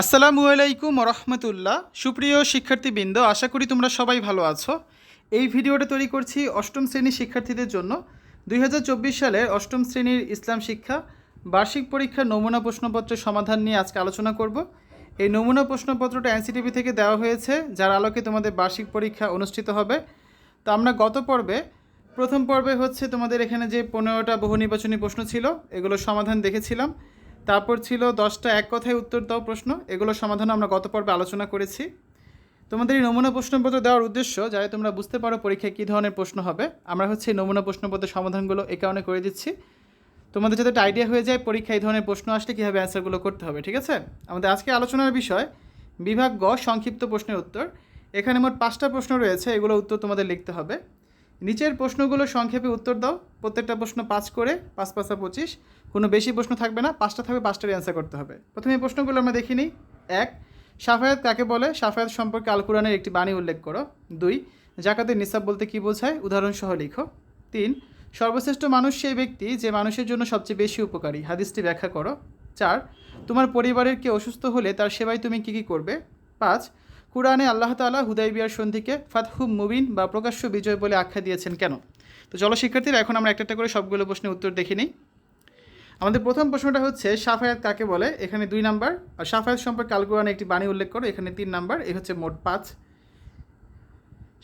আসসালামু আলাইকুম রহমতুল্লাহ সুপ্রিয় শিক্ষার্থীবৃন্দ, আশা করি তোমরা সবাই ভালো আছো। এই ভিডিওটা তৈরি করছি অষ্টম শ্রেণির শিক্ষার্থীদের জন্য। দুই হাজার চব্বিশ সালের অষ্টম শ্রেণির ইসলাম শিক্ষা বার্ষিক পরীক্ষার নমুনা প্রশ্নপত্রের সমাধান নিয়ে আজকে আলোচনা করব। এই নমুনা প্রশ্নপত্রটা এনসিটিভি থেকে দেওয়া হয়েছে, যার আলোকে তোমাদের বার্ষিক পরীক্ষা অনুষ্ঠিত হবে। তো আমরা গত পর্বে, প্রথম পর্বে হচ্ছে তোমাদের এখানে যে পনেরোটা বহু নির্বাচনী প্রশ্ন ছিল, এগুলোর সমাধান দেখেছিলাম। তারপর ছিল দশটা এক কথায় উত্তর দাও প্রশ্ন। এগুলোর সমাধান আমরা গত পর্বে আলোচনা করেছি। তোমাদের এই নমুনা প্রশ্নপত্র দেওয়ার উদ্দেশ্য যাতে তোমরা বুঝতে পারো পরীক্ষায় কী ধরনের প্রশ্ন হবে। আমরা হচ্ছে এই নমুনা প্রশ্নপত্রের সমাধানগুলো এ কারণে করে দিচ্ছি। তোমাদের যাতে একটা আইডিয়া হয়ে যায় পরীক্ষায় এই ধরনের প্রশ্ন আসলে কীভাবে অ্যান্সারগুলো করতে হবে, ঠিক আছে? আমাদের আজকে আলোচনার বিষয় বিভাগ গ, সংক্ষিপ্ত প্রশ্নের উত্তর। এখানে মোট পাঁচটা প্রশ্ন রয়েছে এগুলো উত্তর তোমাদের লিখতে হবে। নিচের প্রশ্নগুলো সংক্ষেপে উত্তর দাও। প্রত্যেকটা প্রশ্ন পাঁচ করে, পাঁচ পাঁচা পঁচিশ। কোনো বেশি প্রশ্ন থাকবে না, পাঁচটা থাকবে, পাঁচটারই অ্যান্সার করতে হবে। প্রথমে প্রশ্নগুলো আমরা দেখি নিই। এক, সাফায়াত কাকে বলে? সাফায়াত সম্পর্কে আল কোরআনের একটি বাণী উল্লেখ করো। দুই জাকাতের নিসাব বলতে কী বোঝায়? উদাহরণ সহ লিখো। তিন, সর্বশ্রেষ্ঠ মানুষ সেই ব্যক্তি যে মানুষের জন্য সবচেয়ে বেশি উপকারী। হাদিসটি ব্যাখ্যা করো। চার, তোমার পরিবারের কে অসুস্থ হলে তার সেবায় তুমি কী কী করবে? পাঁচ কুরআনে আল্লাহ তাআলা হুদাইবিয়ার সন্ধিকে ফাতহু মুবিন বা প্রকাশ্য বিজয় বলে আখ্যা দিয়েছেন কেন? তো চলো শিক্ষার্থীরা, এখন আমরা একটা একটা করে সবগুলো প্রশ্নের উত্তর দেখে নিই। আমাদের প্রথম প্রশ্নটা হচ্ছে, সাফায়াত কাকে বলে? এখানে দুই নাম্বার। আর সাফায়াত সম্পর্কে আল কোরআনে একটি বাণী উল্লেখ করো, এখানে তিন নাম্বার। এই হচ্ছে মোট পাঁচ।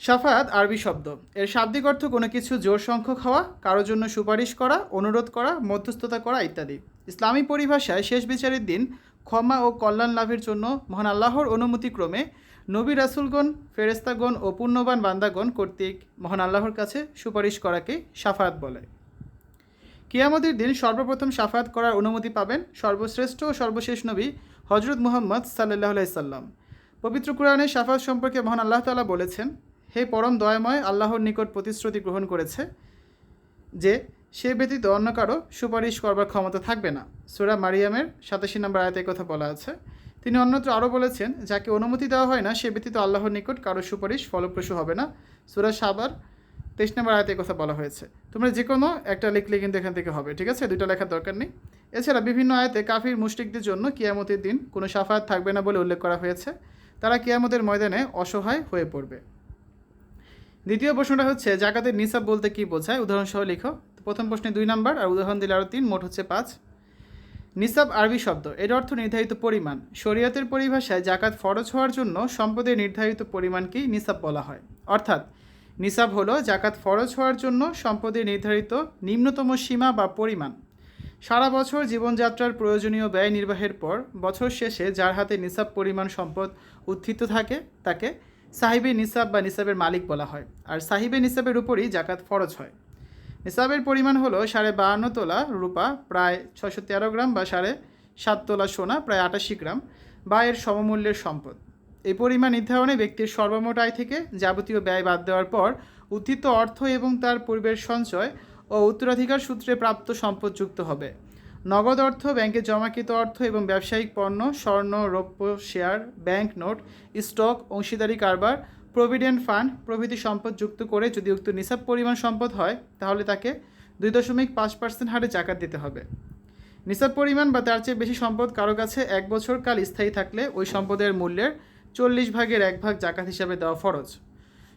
সাফায়াত আরবি শব্দ। এর শাব্দিক অর্থ কোনো কিছু জোর সংখ্যক হওয়া, কারোর জন্য সুপারিশ করা, অনুরোধ করা, মধ্যস্থতা করা ইত্যাদি। ইসলামী পরিভাষায় শেষ বিচারের দিন ক্ষমা ও কল্যাণ লাভের জন্য মহান আল্লাহর অনুমতিক্রমে নবী রাসুলগণ ফেরেস্তাগণ ও পুণ্যবান বান্দাগণ কর্তৃক মহান আল্লাহর কাছে সুপারিশ করাকে সাফায়াত বলে। কিয়ামতের দিন সর্বপ্রথম সাফায়াত করার অনুমতি পাবেন সর্বশ্রেষ্ঠ ও সর্বশেষ নবী হজরত মুহাম্মদ সাল্লাহ সাল্লাম। পবিত্র কোরআনে সাফাত সম্পর্কে মহান আল্লাহ তাআলা বলেছেন, হে পরম দয়াময়, আল্লাহর নিকট প্রতিশ্রুতি গ্রহণ করেছে যে, সে ব্যতীত অন্য কারও সুপারিশ করবার ক্ষমতা থাকবে না। সুরা মারিয়ামের সাতাশি নম্বর আয়তে কথা বলা আছে। তিনি অন্যত্র আরও বলেছেন, যাকে অনুমতি দেওয়া হয় না, সে ব্যতীত আল্লাহর নিকট কারও সুপারিশ ফলপ্রসূ হবে না। সুরা সাবার তেইশ নম্বর আয়তে কথা বলা হয়েছে। তোমরা যে কোনো একটা লিখলে কিন্তু এখান থেকে হবে, ঠিক আছে? দুইটা লেখার দরকার নেই। এছাড়া বিভিন্ন আয়তে কাফির মুশরিকদের জন্য কিয়ামতের দিন কোনো সাফায়াত থাকবে না বলে উল্লেখ করা হয়েছে। তারা কিয়ামতের ময়দানে অসহায় হয়ে পড়বে। দ্বিতীয় প্রশ্নটা হচ্ছে, জাকাতের নিসাব বলতে কি বোঝায়? উদাহরণসহ লিখো। প্রথম প্রশ্নে দুই নাম্বার, আর উদাহরণ দিলে আরও তিন, মোট হচ্ছে পাঁচ। নিসাব আরবি শব্দ। এর অর্থ নির্ধারিত পরিমাণ। শরীয়তের পরিভাষায় জাকাত ফরজ হওয়ার জন্য সম্পদের নির্ধারিত পরিমাণকেই নিসাব বলা হয়। অর্থাৎ, নিসাব হলো জাকাত ফরজ হওয়ার জন্য সম্পদের নির্ধারিত নিম্নতম সীমা বা পরিমাণ। সারা বছর জীবনযাত্রার প্রয়োজনীয় ব্যয় নির্বাহের পর বছর শেষে যার হাতে নিসাব পরিমাণ সম্পদ উত্থিত থাকে, তাকে সাহিবে নিসাব বা নিসাবের মালিক বলা হয়। আর সাহিবে নিসাবের উপরই জাকাত ফরজ হয়। নিসাবের পরিমাণ হলো সাড়ে বাহান্ন তোলা রূপা, প্রায় ছশো তেরো গ্রাম বা সাড়ে সাত তোলা সোনা, প্রায় আটাশি গ্রাম বা এর সমমূল্যের সম্পদ। এই পরিমাণ নির্ধারণে ব্যক্তির সর্বমোট আয় থেকে যাবতীয় ব্যয় বাদ দেওয়ার পর উত্থিত অর্থ এবং তার পূর্বের সঞ্চয় ও উত্তরাধিকার সূত্রে প্রাপ্ত সম্পদ যুক্ত হবে। নগদ অর্থ, ব্যাংকে জমাকৃত অর্থ এবং ব্যবসায়িক পণ্য, স্বর্ণ, রৌপ্য, শেয়ার, ব্যাংক নোট, স্টক, অংশীদারি কারবার প্রভিডেন্ট ফান্ড প্রভৃতি সম্পদ যুক্ত করে যদি উক্ত নিসাব পরিমাণ সম্পদ হয়, তাহলে তাকে দুই দশমিক পাঁচ পার্সেন্ট হারে জাকাত দিতে হবে। নিসাব পরিমাণ বা তার চেয়ে বেশি সম্পদ কারও কাছে এক বছর কাল স্থায়ী থাকলে ওই সম্পদের মূল্যের চল্লিশ ভাগের এক ভাগ জাকাত হিসাবে দেওয়া ফরজ।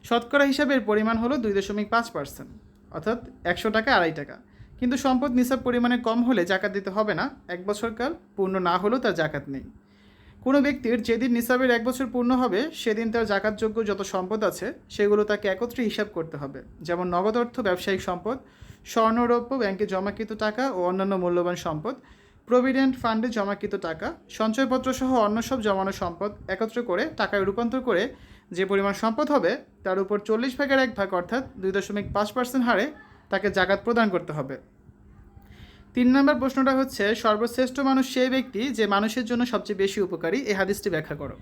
শতকরা হিসাবে এর পরিমাণ হলো দুই দশমিক পাঁচ পার্সেন্ট, অর্থাৎ একশো টাকা, আড়াই টাকা। কিন্তু সম্পদ নিসাব পরিমাণে কম হলে জাকাত দিতে হবে না, এক বছর কাল পূর্ণ না হলেও তার জাকাত নেই। কোনো ব্যক্তির যেদিন নিসাবের এক বছর পূর্ণ হবে, সেদিন তার জাকাতযোগ্য যত সম্পদ আছে, সেগুলো তাকে একত্রে হিসাব করতে হবে। যেমন নগদ অর্থ, ব্যবসায়িক সম্পদ, স্বর্ণরৌপ্য, ব্যাংকে জমাকৃত টাকা ও অন্যান্য মূল্যবান সম্পদ, প্রভিডেন্ট ফান্ডে জমাকৃত টাকা, সঞ্চয়পত্র সহ অন্য সব জমানো সম্পদ একত্র করে টাকায় রূপান্তর করে যে পরিমাণ সম্পদ হবে, তার উপর চল্লিশ ভাগের এক ভাগ অর্থাৎ দুই দশমিক পাঁচ পার্সেন্ট হারে তাকে জাকাত প্রদান করতে হবে। তিন নম্বর প্রশ্নটা হচ্ছে, সর্বশ্রেষ্ঠ মানুষ সেই ব্যক্তি যে মানুষের জন্য সবচেয়ে বেশি উপকারী? এই হাদিসটি ব্যাখ্যা করো।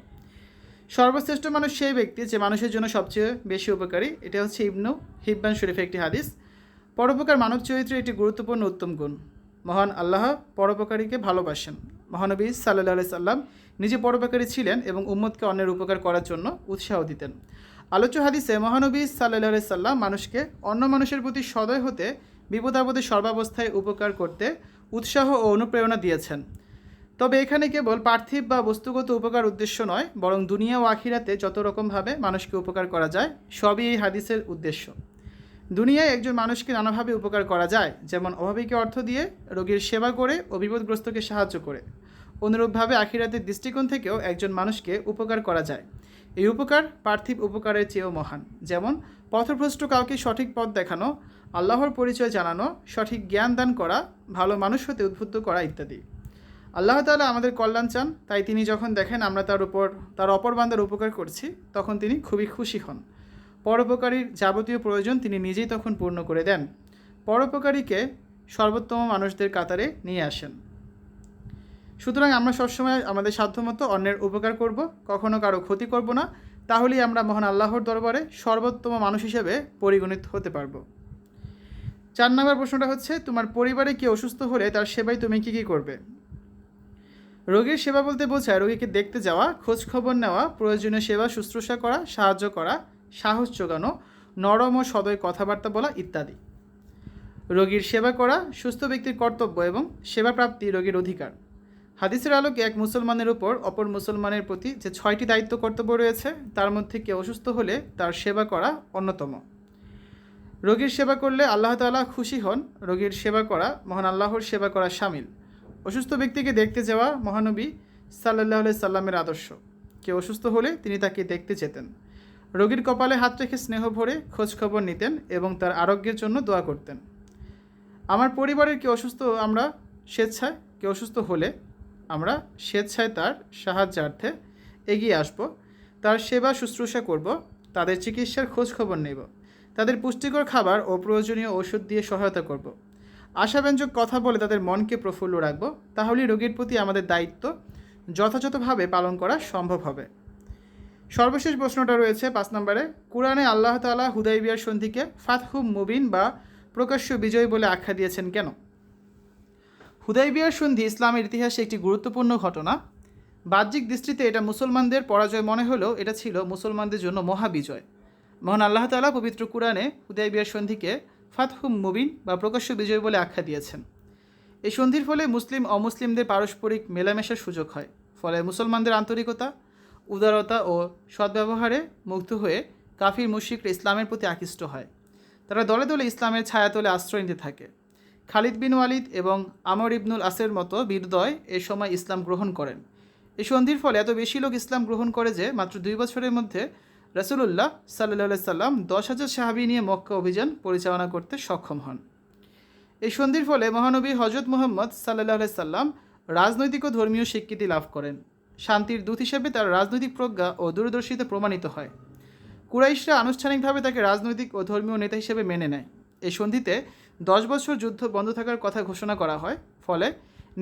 সর্বশ্রেষ্ঠ মানুষ সেই ব্যক্তি যে মানুষের জন্য সবচেয়ে বেশি উপকারী? এটা হচ্ছে ইবনু হিব্বান শরীফের একটি হাদিস। পরোপকার মানব চরিত্রে একটি গুরুত্বপূর্ণ উত্তম গুণ। মহান আল্লাহ পরোপকারীকে ভালোবাসেন। মহানবী সাল্লাহ সাল্লাম নিজে পরোপকারী ছিলেন এবং উম্মতকে অন্যের উপকার করার জন্য উৎসাহ দিতেন। আলোচ্য হাদিসে মহানবী সাল্লাহ সাল্লাম মানুষকে অন্য মানুষের প্রতি সদয় হতে বিপদ আপদে সর্বাবস্থায় উপকার করতে উৎসাহ ও অনুপ্রেরণা দিয়েছেন। তবে এখানে কেবল পার্থিব বা বস্তুগত উপকার উদ্দেশ্য নয়, বরং দুনিয়া ও আখিরাতে যত রকমভাবে মানুষকে উপকার করা যায়, সবই এই হাদিসের উদ্দেশ্য। দুনিয়ায় একজন মানুষকে নানাভাবে উপকার করা যায়, যেমন অভাবীকে অর্থ দিয়ে রোগীর সেবা করে ও বিপদগ্রস্তকে সাহায্য করে। অনুরূপভাবে আখিরাতের দৃষ্টিকোণ থেকেও একজন মানুষকে উপকার করা যায়। এই উপকার পার্থিব উপকারের চেয়েও মহান। যেমন পথভ্রষ্ট কাউকে সঠিক পথ দেখানো আল্লাহর পরিচয় জানানো, সঠিক জ্ঞান দান করা, ভালো মানুষ হতে উদ্বুদ্ধ করা ইত্যাদি। আল্লাহ তাআলা আমাদের কল্যাণ চান, তাই তিনি যখন দেখেন আমরা তার উপর, তার অপর বান্দার উপকার করছি, তখন তিনি খুবই খুশি হন। পরোপকারীর যাবতীয় প্রয়োজন তিনি নিজেই তখন পূর্ণ করে দেন। পরোপকারীকে সর্বোত্তম মানুষদের কাতারে নিয়ে আসেন। সুতরাং আমরা সবসময় আমাদের সাধ্যমতো অন্যের উপকার করব, কখনো কারও ক্ষতি করব না, তাহলেই আমরা মহান আল্লাহর দরবারে সর্বোত্তম মানুষ হিসেবে পরিগণিত হতে পারব। চার নম্বর প্রশ্নটা হচ্ছে, তোমার পরিবারে কি অসুস্থ হলে তার সেবায় তুমি কি কি করবে? রোগীর সেবা বলতে বোঝায় রোগীকে দেখতে যাওয়া, খোঁজ খবর নেওয়া, প্রয়োজনীয় সেবা, শুশ্রূষা করা, সাহায্য করা, সাহস যোগানো নরম ও সদয় কথাবার্তা বলা ইত্যাদি। রোগীর সেবা করা, সুস্থ ব্যক্তির কর্তব্য এবং সেবা প্রাপ্তি রোগীর অধিকার। হাদিসের আলোকে এক মুসলমানের উপর অপর মুসলমানের প্রতি যে ছয়টি দায়িত্ব কর্তব্য রয়েছে, তার মধ্যে কেউ অসুস্থ হলে তার সেবা করা অন্যতম। রোগীর সেবা করলে আল্লাহ তাআলা খুশি হন, রোগীর সেবা করা, মহান আল্লাহর সেবা করা সামিল। অসুস্থ ব্যক্তিকে দেখতে যাওয়া মহানবী সাল্লাহ সাল্লামের আদর্শ। কেউ অসুস্থ হলে তিনি তাকে দেখতে যেতেন। রোগীর কপালে হাত রেখে স্নেহ ভরে খোঁজ খবর নিতেন এবং তার আরোগ্যের জন্য দোয়া করতেন। আমার পরিবারের কেউ অসুস্থ আমরা স্বেচ্ছায়, কেউ অসুস্থ হলে আমরা স্বেচ্ছায় তার সাহায্যার্থে এগিয়ে আসব, তার সেবা শুশ্রূষা করব, তাদের চিকিৎসার খোঁজ খবর নেব। তাদের পুষ্টিকর খাবার ও প্রয়োজনীয় ওষুধ দিয়ে সহায়তা করব। আশাব্যঞ্জক কথা বলে তাদের মনকে প্রফুল্ল রাখব, তাহলেই রোগীর প্রতি আমাদের দায়িত্ব যথাযথভাবে পালন করা সম্ভব হবে। সর্বশেষ প্রশ্নটা রয়েছে পাঁচ নম্বরে, কোরআনে আল্লাহ তাআলা হুদাইবিয়ার সন্ধিকে ফাতহুম মুবিন বা প্রকাশ্য বিজয় বলে আখ্যা দিয়েছেন কেন? হুদাইবিয়ার সন্ধি ইসলামের ইতিহাসে একটি গুরুত্বপূর্ণ ঘটনা। বাহ্যিক দৃষ্টিতে এটা মুসলমানদের পরাজয় মনে হলেও এটা ছিল মুসলমানদের জন্য মহাবিজয়। মহান আল্লাহ তাআলা পবিত্র কোরআনে হুদাইবিয়ার সন্ধিকে ফাতহুম মুবিন বা প্রকাশ্য বিজয় বলে আখ্যা দিয়েছেন। এই সন্ধির ফলে মুসলিম, অমুসলিমদের পারস্পরিক মেলামেশার সুযোগ হয়। ফলে মুসলমানদের আন্তরিকতা, উদারতা ও সদ্ব্যবহারে মুগ্ধ হয়ে কাফির মুশিকরা ইসলামের প্রতি আকৃষ্ট হয়। তারা দলে দলে ইসলামের ছায়া ছায়াতলে আশ্রয় নিতে থাকে। খালিদ বিন ওয়ালিদ এবং আমর ইবনুল আসের মতো বীরদয় এ সময় ইসলাম গ্রহণ করেন। এই সন্ধির ফলে এত বেশি লোক ইসলাম গ্রহণ করে যে মাত্র দুই বছরের মধ্যে রসুলুল্লাহ সাল্লাহ সাল্লাম দশ হাজার সাহাবি নিয়ে মক্কা অভিযান পরিচালনা করতে সক্ষম হন। এই সন্ধির ফলে মহানবী হজরত মোহাম্মদ সাল্লাহ সাল্লাম রাজনৈতিক ও ধর্মীয় স্বীকৃতি লাভ করেন। শান্তির দূত হিসেবে তার রাজনৈতিক প্রজ্ঞা ও দূরদর্শিতা প্রমাণিত হয়। কুরাইশরা আনুষ্ঠানিকভাবে তাকে রাজনৈতিক ও ধর্মীয় নেতা হিসেবে মেনে নেয়। এই সন্ধিতে দশ বছর যুদ্ধ বন্ধ থাকার কথা ঘোষণা করা হয়। ফলে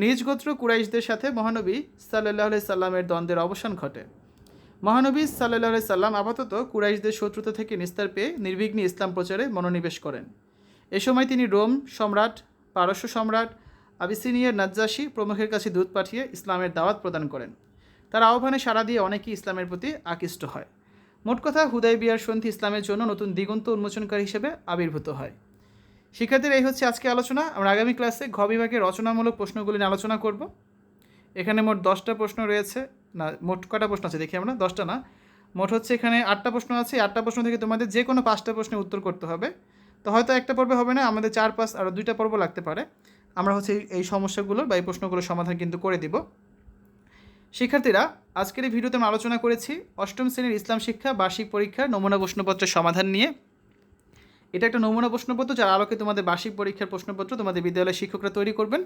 নিজ গোত্র কুরাইশদের সাথে মহানবী সাল্লাহ সাল্লামের দ্বন্দ্বের অবসান ঘটে। মহানবী সাল্লাহ সাল্লাম আপাতত কুরাইশদের শত্রুতা থেকে নিস্তার পেয়ে নির্বিঘ্নে ইসলাম প্রচারে মনোনিবেশ করেন। এ সময় তিনি রোম সম্রাট, পারস্য সম্রাট, আবিসিনিয়ার নাজ্জাসী প্রমুখের কাছে দূত পাঠিয়ে ইসলামের দাওয়াত প্রদান করেন। তার আহ্বানে সাড়া দিয়ে অনেকেই ইসলামের প্রতি আকৃষ্ট হয়। মোট কথা, হুদাই বিয়ার সন্ধি ইসলামের জন্য নতুন দিগন্ত উন্মোচনকারী হিসেবে আবির্ভূত হয়। শিক্ষার্থীরা, এই হচ্ছে আজকে আলোচনা। আমরা আগামী ক্লাসে ঘ বিভাগের রচনামূলক প্রশ্নগুলি নিয়ে আলোচনা করব। এখানে মোট দশটা প্রশ্ন রয়েছে। না, মোট কটা প্রশ্ন আছে দেখি আমরা, দশটা না? মোট হচ্ছে এখানে আটটা প্রশ্ন আছে আটটা প্রশ্ন থেকে তোমাদের যে কোনো পাঁচটা প্রশ্নের উত্তর করতে হবে। তো হয়তো একটা পর্বে হবে না, আমাদের চার, পাঁচ আরও দুইটা পর্ব লাগতে পারে। আমরা হচ্ছে এই- সমস্যাগুলো বা এই প্রশ্নগুলোর সমাধান কিন্তু করে দিব। শিক্ষার্থীরা, আজকের এই ভিডিওতে আমরা আলোচনা করেছি অষ্টম শ্রেণির ইসলাম শিক্ষা, বার্ষিক পরীক্ষার নমুনা প্রশ্নপত্রের সমাধান নিয়ে। এটা একটা নমুনা প্রশ্নপত্র, যার আলোকে তোমাদের বার্ষিক পরীক্ষার প্রশ্নপত্র তোমাদের বিদ্যালয়ের শিক্ষকরা তৈরি করবেন।